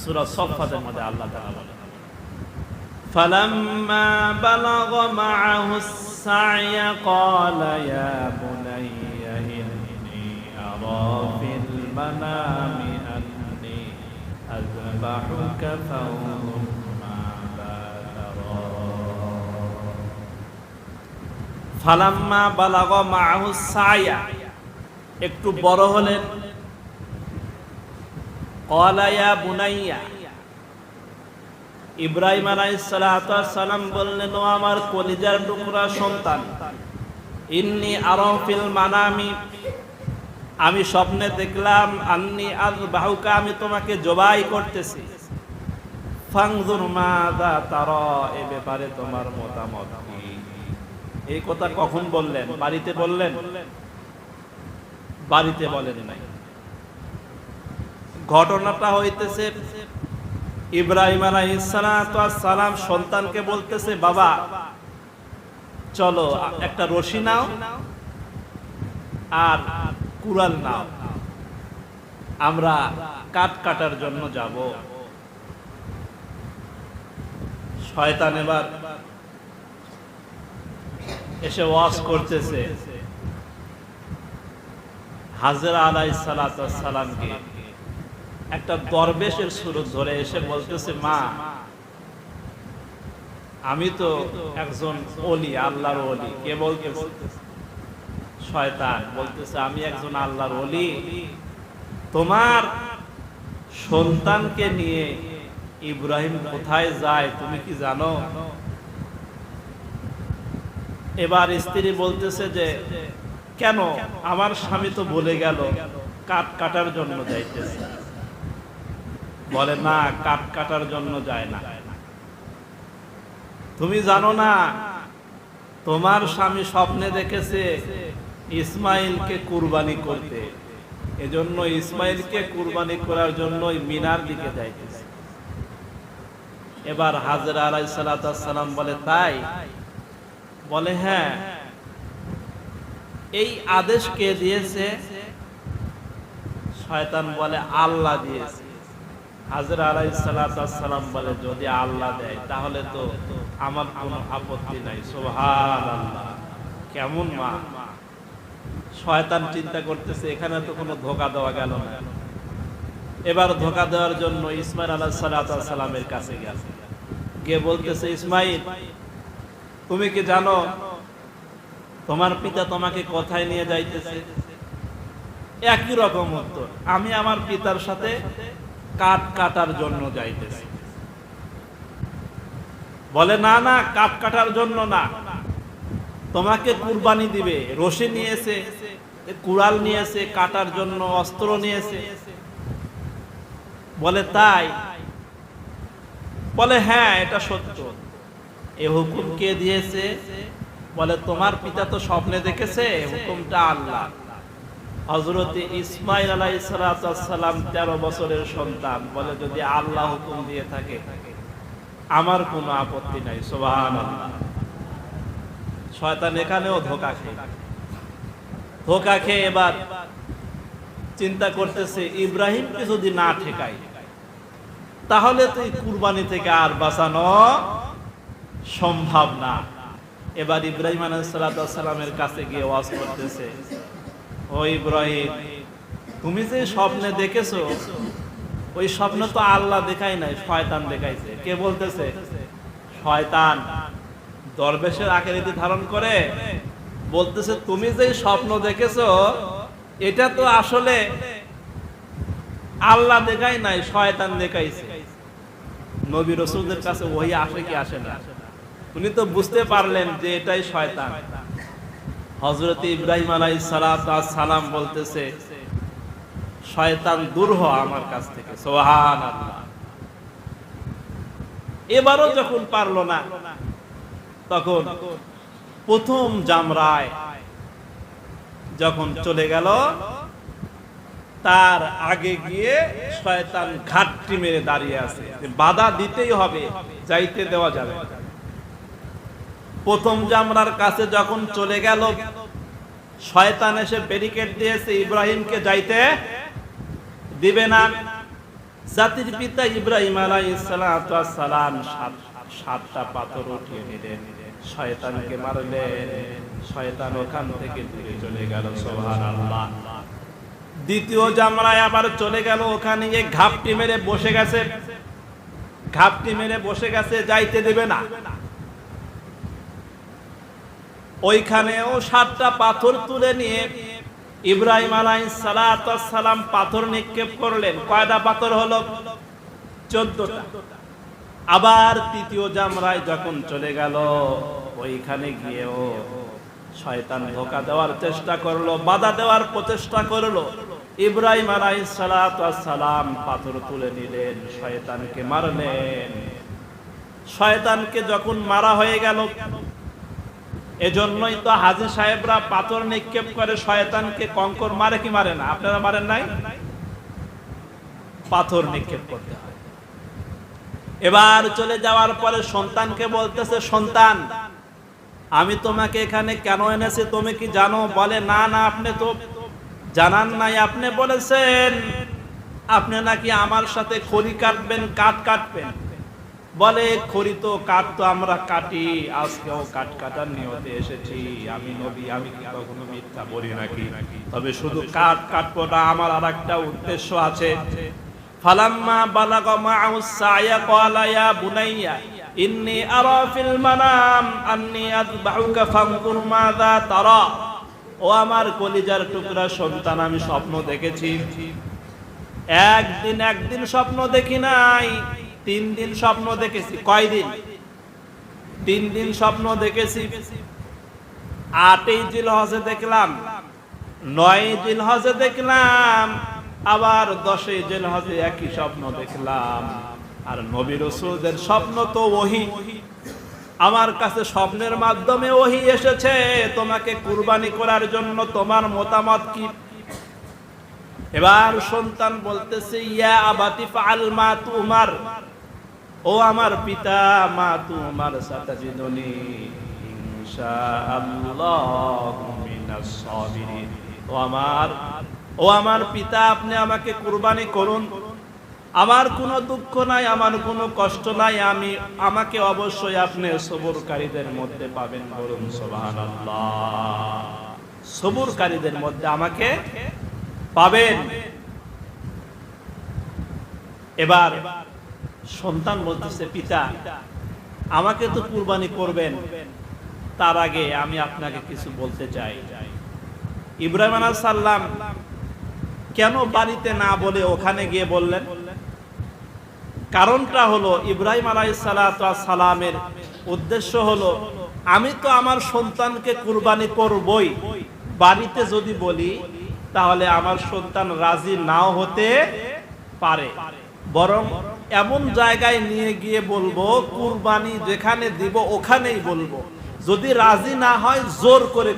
সূরা সফফাতের মধ্যে আল্লাহ তাআলা বলেন فلما بلغ معه السعي قال يا بني إني أرى في المنام أني أذبحك فانظر ماذا ترى ফালাম্মা বালাগ মাহু সায়া একটু বড় হলেন কলায়া বুনাইয়া ইব্রাহিম আলাইসালাম বললেন ও আমার কলিজার টুকরা সন্তান, ইন্নি আরফিল মানামি, আমি স্বপ্নে দেখলাম, আন্নি আজ বাহুকা, আমি তোমাকে জবাই করতেছি। তোমার মতামত এই কথা কখন বললেন? বাড়িতে বললেন? বাড়িতে বলেন নাই। ঘটনাটা হইতেছে ইব্রাহিম সালাম সন্তানকে বলতেছে, বাবা, চলো, একটা রশি নাও আর কুড়াল নাও। আমরা কাঠ কাটার জন্য যাব। শয়তান এবার এসে ওয়াজ করতেছে হাজরা আলাই সালামকে। একটা দরবেশের সুরত ধরে এসে বলতেছে, মা, আমি তো একজন অলি আল্লাহর অলি কে বলতেছে? শয়তান বলতেছে, আমি একজন আল্লাহর অলি তোমার সন্তানকে নিয়ে ইব্রাহিম কোথায় যায়, তুমি কি জানো? এবার স্ত্রী বলতেছে যে, কেন? আমার স্বামী তো বলে গেল, কাঠ কাটার জন্য যাইতেছে। বলে, না, কাঠ কাটার জন্য যায় না। তুমি জানো না, তোমার স্বামী স্বপ্নে দেখেছে ইসমাইলকে কুরবানি করতে। এজন্য ইসমাইলকে কুরবানি করার জন্য মিনার দিকে যাইতেছে। এবার হাজরা আলাই সালাম বলে, তাই? বলে হ্যাঁ। এই আদেশ কে দিয়েছে? শয়তান বলে, আল্লাহ দিয়েছে। হাজরা আলাই সালাম বলে, যদি আল্লাহ দেয়, তাহলে তো আমার কোনো আপত্তি নাই। সোহান কেমন মা? শয়তান চিন্তা করতেছে, এখানে তো কোনো ধোকা দেওয়া গেল না। এবার ধোকা দেওয়ার জন্য ইসমাইল আল্লাহ সালামের কাছে গেছে গিয়ে বলতেছে, ইসমাইল, তুমি কি জানো, তোমার পিতা তোমাকে কোথায় নিয়ে যাইতেছে? একই রকম উত্তর, আমি আমার পিতার সাথে কাঠ কাটার জন্য যাইতেছি। বলে, না না, কাঠ কাটার জন্য না। তোমাকে কুরবানি দিবে, রশি নিয়েছে, কুড়াল নিয়েছে, কাটার জন্য অস্ত্র নিয়েছে। বলে, তাই? বলে হ্যাঁ এটা সত্য। এ হুকুম কে দিয়েছে? বলে, তোমার পিতা তো স্বপ্নে দেখেছে হুকুমটা আল্লাহ হজরত ইসমাইল আলাই সালাম তেরো বছরের সন্তান। বলে যদি আল্লাহ হুকুম দিয়ে থাকে, আমার কোনো আপত্তি নাই সোবাহান শয়তান এখানেও ধোকা খেয়ে। ধোকা খেয়ে এবার চিন্তা করতেছে, ইব্রাহিমকে যদি না ঠেকাই তাহলে তো কুরবানি থেকে আর বাঁচানো সম্ভব না। এবার ইব্রাহিম আলাইসালামের কাছে গিয়ে ওয়াজ করতেছে ও ইব্রাহিম, তুমি যে স্বপ্নে দেখেছ, ওই স্বপ্ন তো আল্লাহ দেখাই নাই, শয়তান দেখাইছে। কে বলতেছে? শয়তান। দরবেশের আকৃতি ধারণ করে, বলতেছে, তুমি যে স্বপ্ন দেখেছ, এটা তো আসলে আল্লাহ দেখাই নাই, শয়তান দেখাইছে। নবী রসুলদের কাছে ওই আসে কি আসে না? উনি তো বুঝতে পারলেন যে এটাই শয়তান। হজরত ইব্রাহিম আলাই সালাম বলতেছে, শয়তান দূর হ আমার কাছ থেকে। সোহান এবারও যখন পারল না, তখন প্রথম জামরায় যখন চলে গেল, তার আগে গিয়ে শয়তান ঘাটটি মেরে দাঁড়িয়ে আছে। বাধা দিতেই হবে, যাইতে দেওয়া যাবে প্রথম জামরার কাছে যখন চলে গেল, শয়তান এসে ব্যারিকেড দিয়েছে ইব্রাহিমকে যাইতে দিবে না। জাতির পিতা ইব্রাহিম আলাইহিস সালাম সাতটা পাথর উঠিয়ে নিলেন শয়তানকে মারলেন শয়তান ওখান থেকে দূরে চলে গেল, সুবহানাল্লাহ। দ্বিতীয় জামরায় আবার চলে গেল, ওখানে গিয়ে ঘাপটি মেরে বসে গেছে। ঘাপটি মেরে বসে গেছে, যাইতে দেবে না। ওইখানেও সাতটা পাথর তুলে নিয়ে ইব্রাহিম আলাই সালাম পাথর নিক্ষেপ করলেন। কয়টা পাথর হলো? চোদ্দটা। আবার তৃতীয় জামরায় যখন চলে গেল, ওইখানে গিয়েও শয়তান ধোকা দেওয়ার চেষ্টা করল, বাধা দেওয়ার প্রচেষ্টা করল। ইব্রাহিম আলাই সালাম পাথর তুলে নিলেন, শয়তানকে মারলেন। শয়তানকে যখন মারা হয়ে গেল এজন্যই তো হাজি সাহেবরা পাথর নিক্ষেপ করে শয়তানকে কঙ্কর মারে কি মারে না? আপনারা মারেন নাই? পাথর নিক্ষেপ করতে হয়। এবার চলে যাওয়ার পরে সন্তানকে বলতেছে, সন্তান, আমি তোমাকে এখানে কেন এনেছি? তুমি কি জানো? বলে, না না, আপনি তো জানান নাই। আপনি বলেছেন, আপনি নাকি আমার সাথে খড়ি কাটবেন, কাঠ কাটবেন। বলে, খড়ি তো কাঠ তো আমরা কাটি, আজকেও কাঠ কাটার নিয়তে এসেছি। আমি নবী, আমি কি কখনো মিথ্যা বলি নাকি? তবে শুধু কাঠ কাটবো না, আমার আর একটা উদ্দেশ্য আছে। ফালাম্মা বালাগা মা'উ সায়া, ক্বালা ইয়া বুনাইয়া, ইন্নী আরা ফিল মানাম, আন্নী আযবাহুকা ফানজুর মাযা তারা। ও আমার কলিজার টুকরা সন্তান, আমি স্বপ্ন দেখেছি। একদিন একদিন স্বপ্ন দেখি নাই তিন দিন স্বপ্ন দেখেছি। কয়দিন? তিন দিন স্বপ্ন দেখেছি। আটই জিল হজে দেখলাম, নয় জিল হজে দেখলাম, আবার দশই জিল হজে একই স্বপ্ন দেখলাম। আর নবী রসুলদের স্বপ্ন তো ওহি। আমার কাছে স্বপ্নের মাধ্যমে ওহি এসেছে। তোমাকে কুরবানি করার জন্য তোমার মতামত কি? এবার সন্তান বলতেছে, ইয়া আবাতি ফাল মা তুমার। ও আমার পিতা, মা তোমার ইনশাআল্লাহু মিনাস ও আমার ও আমার পিতা, আপনি আমাকে কুরবানি করুন। আমার কোনো দুঃখ নাই, আমার কোনো কষ্ট নাই, আমি, আমাকে অবশ্যই আপনি সবরকারীদের মধ্যে পাবেন বলুন সুবহানাল্লাহ। সবরকারীদের মধ্যে আমাকে পাবেন। এবার সন্তান বলতেছে, পিতা, আমাকে তো কুরবানি করবেন, তার আগে আমি আপনাকে কিছু বলতে চাই। ইব্রাহিম আলাইহিস সালাম কেন বাড়িতে না বলে ওখানে গিয়ে বললেন? কারণটা হলো ইব্রাহিম আলাইহিস সালামের উদ্দেশ্য হলো, আমি তো আমার সন্তানকে কুরবানি করবই। বাড়িতে যদি বলি, তাহলে আমার সন্তান রাজি নাও হতে পারে। বরং এমন জায়গায় নিয়ে গিয়ে বলব, কুরবানি যেখানে দিব ওখানেই বলব। যদি রাজি না হয়, জোর করে